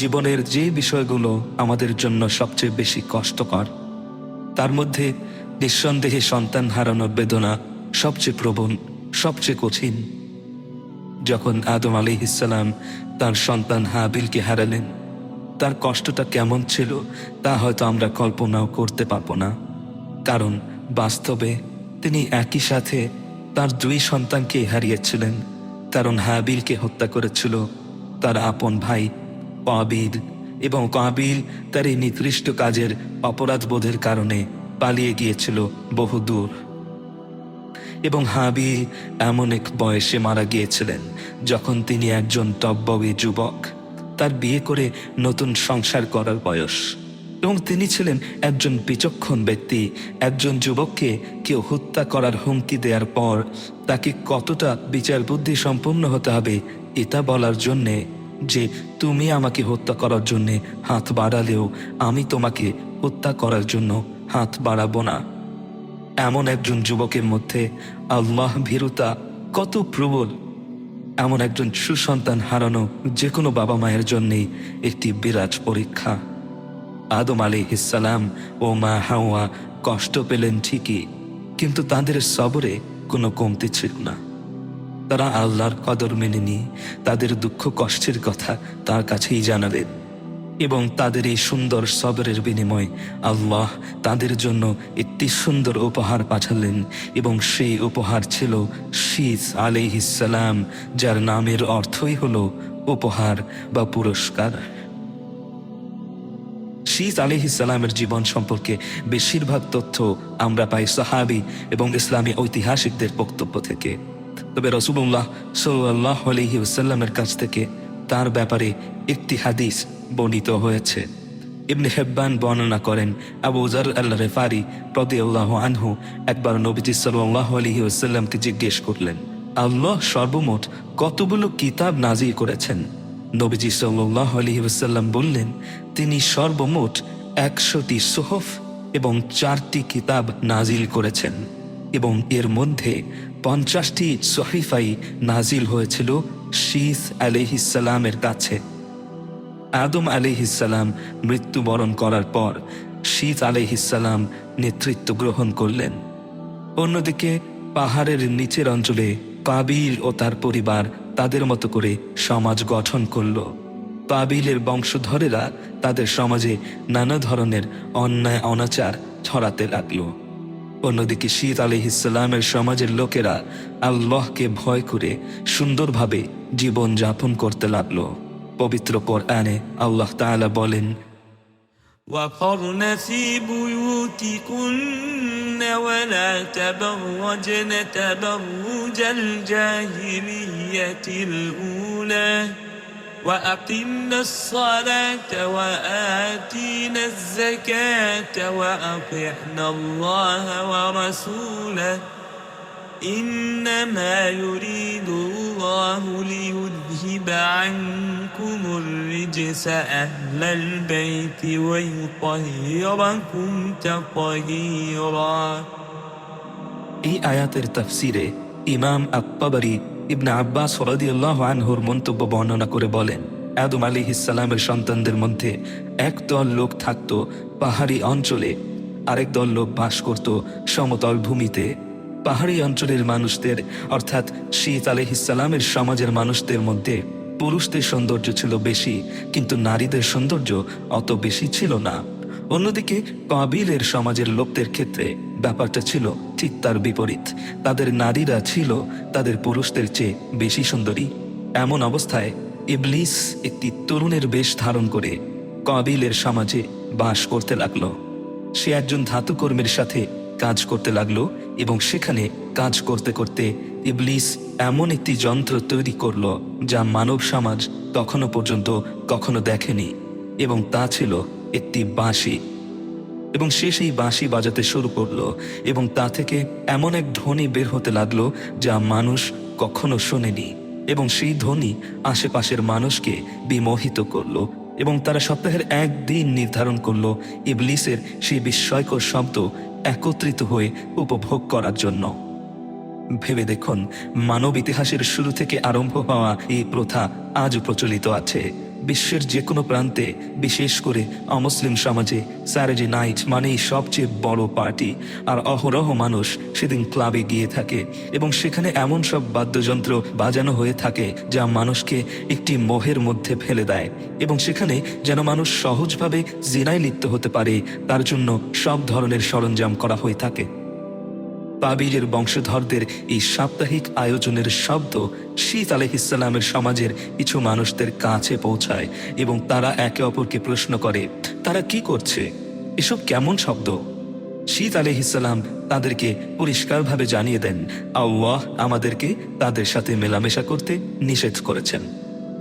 জীবনের যে বিষয়গুলো আমাদের জন্য সবচেয়ে বেশি কষ্টকর, তার মধ্যে নিঃসন্দেহে সন্তান হারানোর বেদনা সবচেয়ে প্রবণ, সবচেয়ে কঠিন। যখন আদম আলী ইসালাম তার সন্তান হাবিলকে হারালেন, তার কষ্টটা কেমন ছিল তা হয়তো আমরা কল্পনাও করতে পারব না। কারণ বাস্তবে তিনি একই সাথে তার দুই সন্তানকে হারিয়েছিলেন, কারণ হাবিলকে হত্যা করেছিল তার আপন ভাই কাবিল এবং কাবিল তার এই নিকৃষ্ট কাজের অপরাধবোধের কারণে পালিয়ে গিয়েছিল বহুদূর এবং হাবিল এমন এক বয়সে মারা গিয়েছিলেন যখন তিনি একজন টব্ববী যুবক। তার বিয়ে করে নতুন সংসার করার বয়স। এবং তিনি ছিলেন একজন বিচক্ষণ ব্যক্তি, একজন যুবককে কেউ হত্যা করার হুমকি দেওয়ার পর তাকে কতটা বিচার বুদ্ধি সম্পন্ন হতে হবে, এটা বলার জন্যে যে তুমি আমাকে হত্যা করার জন্যে হাত বাড়ালেও আমি তোমাকে হত্যা করার জন্য হাত বাড়াবো না। এমন একজন যুবকের মধ্যে আল্লাহ ভীরুতা কত প্রবল। এমন একজন সুসন্তান হারানো যে কোনো বাবা মায়ের জন্যেই একটি বিরাজ পরীক্ষা। আদম আলী ইসালাম ও মা হাওয়া কষ্ট পেলেন ঠিকই, কিন্তু তাদের সবরে কোনো কমতি ছিল না। তারা আল্লাহর কদর মেনে নিয়ে তাদের দুঃখ কষ্টের কথা তার কাছেই জানালেন এবং তাদের এই সুন্দর সবরের বিনিময়ে আল্লাহ তাদের জন্য একটি সুন্দর উপহার পাঠালেন এবং সেই উপহার ছিল শীত আলিহিসাল্লাম যার নামের অর্থই হল উপহার বা পুরস্কার। শীত আলিহিসাল্লামের জীবন সম্পর্কে বেশিরভাগ তথ্য আমরা পাই সাহাবি এবং ইসলামী ঐতিহাসিকদের বক্তব্য থেকে। তবে রসুল্লাহ সাল্লাহ আলহি ওসাল্লামের কাছ থেকে তার ব্যাপারে একটি হাদিস বর্ণিত হয়েছে। ইবনে হেব্বান বর্ণনা করেন, আবু জার আল্লাহ রেফারি প্রদিউল্লাহ আনহু একবার নবীজি সাল্লাহ আলহি ওসাল্লামকে জিজ্ঞেস করলেন, আল্লাহ সর্বমোট কতগুলো কিতাব নাজির করেছেন? নবীজি সাল্লাহ আলহি ওসাল্লাম বললেন, তিনি সর্বমোট একশোটি সোহফ এবং চারটি কিতাব নাজিল করেছেন এবং এর মধ্যে পঞ্চাশটি সহিফাই নাজিল হয়েছিল শীস আলিহিসালামের কাছে। আদম আলিহিসাল্লাম মৃত্যুবরণ করার পর শীত আলিহিসাল্লাম নেতৃত্ব গ্রহণ করলেন। অন্যদিকে পাহাড়ের নিচের অঞ্চলে কাবিল ও তার পরিবার তাদের মতো করে সমাজ গঠন করল। পাবিলের বংশধরেরা তাদের সমাজে নানা ধরনের অন্যায় অনাচার ছড়াতে লাগল। অন্যদিকে শীত আলি ইসলামের সমাজের লোকেরা আল্লাহকে ভয় করে সুন্দরভাবে জীবন যাপন করতে লাগলো পবিত্র কোরআনে আল্লাহ তাআলা বলেন وقرن في بيوتكن ولا تبرجن تبرج الجاهلية الأولى وأقمنا الصلاة وآتينا الزكاة وأطعنا الله ورسوله إنما يريد الله ليذهب عنكم الرجس أهل البيت ويطهركم تطهيرا এই আয়াতের তাফসিরে ইমাম আক্বাবারি ইবনে আব্বাস রাদিয়াল্লাহু আনহুর মন্তব্য বর্ণনা করে বলেন, আদম আলী ইসালামের সন্তানদের মধ্যে এক দল লোক থাকত পাহাড়ি অঞ্চলে, আরেক দল লোক বাস করত সমতল ভূমিতে। পাহাড়ি অঞ্চলের মানুষদের, অর্থাৎ শীত আলহিসাল্লামের সমাজের মানুষদের মধ্যে পুরুষদের সৌন্দর্য ছিল বেশি, কিন্তু নারীদের সৌন্দর্য অত বেশি ছিল না। অন্যদিকে কাবিলের সমাজের লোকদের ক্ষেত্রে ব্যাপারটা ছিল ঠিক তার বিপরীত। তাদের নারীরা ছিল তাদের পুরুষদের চেয়ে বেশি সুন্দরী। এমন অবস্থায় ইবলিস একটি তরুণের বেশ ধারণ করে কাবিলের সমাজে বাস করতে লাগল। সে একজন ধাতুকর্মীর সাথে কাজ করতে লাগল এবং সেখানে কাজ করতে করতে ইবলিস এমন একটি যন্ত্র তৈরি করল যা মানব সমাজ তখনও পর্যন্ত কখনো দেখেনি এবং তা ছিল একটি বাঁশি। এবং সে সেই বাঁশি বাজাতে শুরু করল এবং তা থেকে এমন এক ধ্বনি বের হতে লাগল যা মানুষ কখনো শোনেনি এবং সেই ধ্বনি আশেপাশের মানুষকে বিমোহিত করল এবং তারা সপ্তাহের একদিন নির্ধারণ করল ইবলিসের সেই বিস্ময়কর শব্দ একত্রিত হয়ে উপভোগ করার জন্য। ভেবে দেখুন, মানব ইতিহাসের শুরু থেকে আরম্ভ হওয়া এই প্রথা আজও প্রচলিত আছে। বিশ্বের যে কোনো প্রান্তে, বিশেষ করে অমুসলিম সমাজে, স্যারেজি নাইট মানেই সবচেয়ে বড় পার্টি। আর অহরহ মানুষ সেদিন ক্লাবে গিয়ে থাকে এবং সেখানে এমন সব বাদ্যযন্ত্র বাজানো হয়ে থাকে যা মানুষকে একটি মোহের মধ্যে ফেলে দেয় এবং সেখানে যেন মানুষ সহজভাবে জিনায় লিপ্ত হতে পারে, তার জন্য সব ধরনের সরঞ্জাম করা হয়ে থাকে। পাবিলের বংশধরদের এই সাপ্তাহিক আয়োজনের শব্দ শীত আলহিসাল্লামের সমাজের কিছু মানুষদের কাছে পৌঁছায় এবং তারা একে অপরকে প্রশ্ন করে, তারা কি করছে? এসব কেমন শব্দ? শীত আলহিসাল্লাম তাদেরকে পরিষ্কারভাবে জানিয়ে দেন, আল্লাহ আমাদেরকে তাদের সাথে মেলামেশা করতে নিষেধ করেছেন।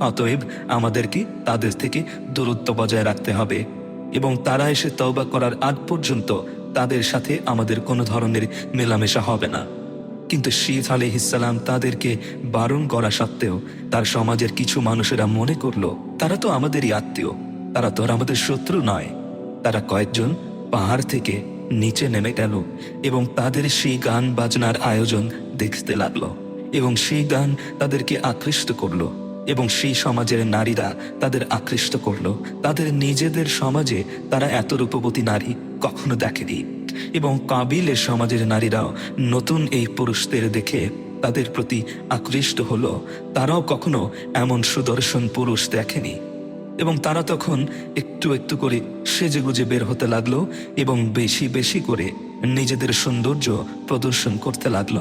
অতএব আমাদেরকে তাদের থেকে দূরত্ব বজায় রাখতে হবে এবং তারা এসে তওবা করার আগ পর্যন্ত তাদের সাথে আমাদের কোনো ধরনের মেলামেশা হবে না। কিন্তু শীত আলিহিসাল্লাম তাদেরকে বারণ করা সত্ত্বেও তার সমাজের কিছু মানুষেরা মনে করল, তারা তো আমাদেরই আত্মীয়, তারা তো আমাদের শত্রু নয়। তারা কয়েকজন পাহাড় থেকে নিচে নেমে গেল এবং তাদের সেই গান বাজনার আয়োজন দেখতে লাগল এবং সেই গান তাদেরকে আকৃষ্ট করল। এবং সেই সমাজের নারীরা তাদের আকৃষ্ট করল। তাদের নিজেদের সমাজে তারা এত রূপবতী নারী কখনো দেখেনি। এবং কাবিলের সমাজের নারীরাও নতুন এই পুরুষদের দেখে তাদের প্রতি আকৃষ্ট হলো। তারাও কখনো এমন সুদর্শন পুরুষ দেখেনি। এবং তারা তখন একটু একটু করে সেজেগুজে বের হতে লাগল এবং বেশি বেশি করে নিজেদের সৌন্দর্য প্রদর্শন করতে লাগল।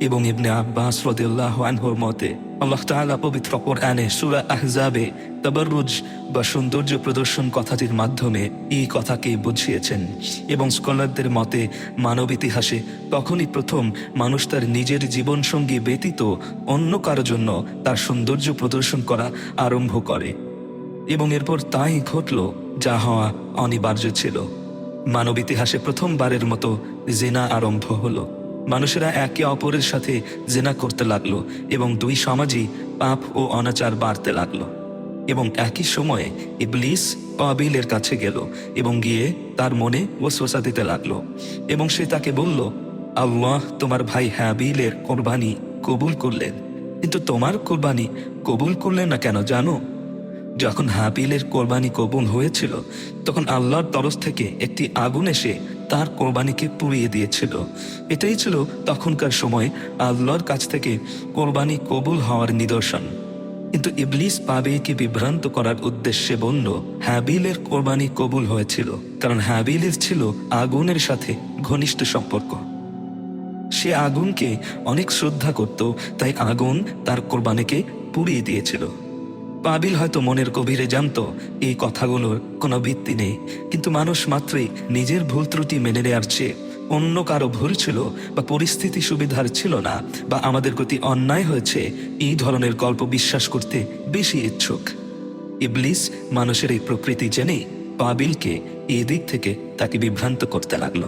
এবং ইবনে আব্বাস রদিয়াল্লাহু আনহুর মতে আল্লাহ তাআলা পবিত্র কোরআনে সূরা আহজাবে তাবাররুজ বা সৌন্দর্য প্রদর্শন কথাটির মাধ্যমে এই কথাকে বুঝিয়েছেন এবং স্কলারদের মতে মানব ইতিহাসে তখনই প্রথম মানুষ তার নিজের জীবনসঙ্গী ব্যতীত অন্য কারও জন্য তার সৌন্দর্য প্রদর্শন করা আরম্ভ করে এবং এরপর তাই ঘটল যা হওয়া অনিবার্য ছিল। মানব ইতিহাসে প্রথমবারের মতো জেনা আরম্ভ হলো। মানুষেরা একে অপরের সাথে জেনা করতে লাগল এবং দুই সমাজই পাপ ও অনাচার বাড়তে লাগল। এবং একই সময়ে ইবলিস কাবিলের কাছে গেল এবং গিয়ে তার মনে ও ওসওসা দিতে লাগল এবং সে তাকে বলল, আল্লাহ তোমার ভাই হ্যাবিলের কোরবানি কবুল করলেন। কিন্তু তোমার কোরবানি কবুল করলেন না কেন জানো? যখন হাবিলের কোরবানি কবুল হয়েছিল, তখন আল্লাহর তরফ থেকে একটি আগুন এসে তার কোরবানিকে পুড়িয়ে দিয়েছিল। এটাই ছিল তখনকার সময় আল্লাহর কাছ থেকে কোরবানি কবুল হওয়ার নিদর্শন। কিন্তু ইবলিস পাবেকে বিভ্রান্ত করার উদ্দেশ্যে বলল হ্যাবিলের কোরবানি কবুল হয়েছিল, কারণ হ্যাবিলের ছিল আগুনের সাথে ঘনিষ্ঠ সম্পর্ক। সে আগুনকে অনেক শ্রদ্ধা করত, তাই আগুন তার কোরবানিকে পুড়িয়ে দিয়েছিল। পাবিল হয়তো মনের গভীরে জানত, এই কথাগুলোর কোনো ভিত্তি নেই। কিন্তু মানুষ মাত্রই নিজের ভুল ত্রুটি মেনে নেওয়ার চেয়ে অন্য কারও ভুল ছিল বা পরিস্থিতি সুবিধার ছিল না বা আমাদের প্রতি অন্যায় হয়েছে, এই ধরনের গল্প বিশ্বাস করতে বেশি ইচ্ছুক। ইবলিস মানুষের এই প্রকৃতি জেনে পাবিলকে এই দিক থেকে তাকে বিভ্রান্ত করতে লাগল।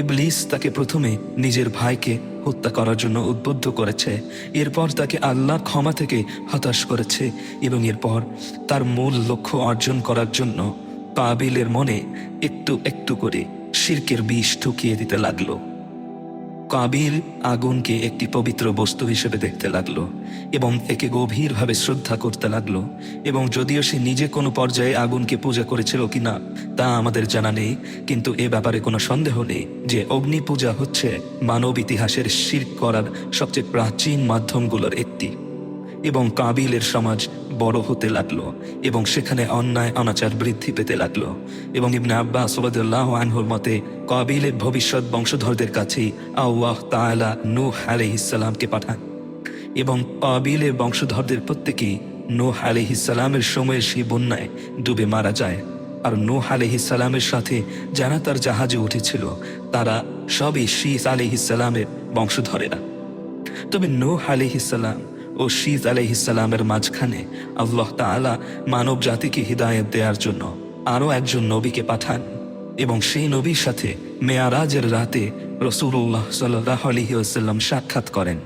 ইবলিস তাকে প্রথমে নিজের ভাইকে হত্যা করার জন্য উদ্বুদ্ধ করেছে। এরপর তাকে আল্লাহ ক্ষমা থেকে হতাশ করেছে এবং এরপর তার মূল লক্ষ্য অর্জন করার জন্য পাবিলের মনে একটু একটু করে শিরকের বিষ ঠুকিয়ে দিতে লাগল। কাবিল আগুনকে একটি পবিত্র বস্তু হিসেবে দেখতে লাগল এবং একে গভীরভাবে শ্রদ্ধা করতে লাগল এবং যদিও সে নিজে কোনো পর্যায়ে আগুনকে পূজা করেছিল কিনা তা আমাদের জানা নেই, কিন্তু এ ব্যাপারে কোনো সন্দেহ নেই যে অগ্নি পূজা হচ্ছে মানব ইতিহাসের শির করার সবচেয়ে প্রাচীন মাধ্যমগুলোর একটি। এবং কাবিলের সমাজ বড় হতে লাগল এবং সেখানে অন্যায়, অনাচার বৃদ্ধি পেতে লাগল। এবং ইবনে আব্বাস ওবাদুল্লাহ আনহুর মতে, কাবিলের ভবিষ্যৎ বংশধরদের কাছেই আল্লাহ তাআলা নূহ আলাইহিসসালামকে পাঠান। এবং কাবিলের বংশধরদের প্রত্যেকেই নূহ আলাইহিসসালামের সময়ের সেই বন্যায় ডুবে মারা যায়। আর নূহ আলাইহিসসালামের সাথে যারা তার জাহাজে উঠেছিল, তারা সবই শীস আলাইহিসসালামের বংশধরেরা। তবে নূহ আলাইহিসসালাম ও শীত আলাইহিসালামের মাঝখানে আল্লাহ তালা মানব জাতিকে হৃদায়ত দেওয়ার জন্য আরও একজন নবীকে পাঠান এবং সেই নবীর সাথে মেয়ারাজের রাতে রসুল্লাহ সাল্লাহ আলহিউসাল্লাম সাক্ষাৎ করেন।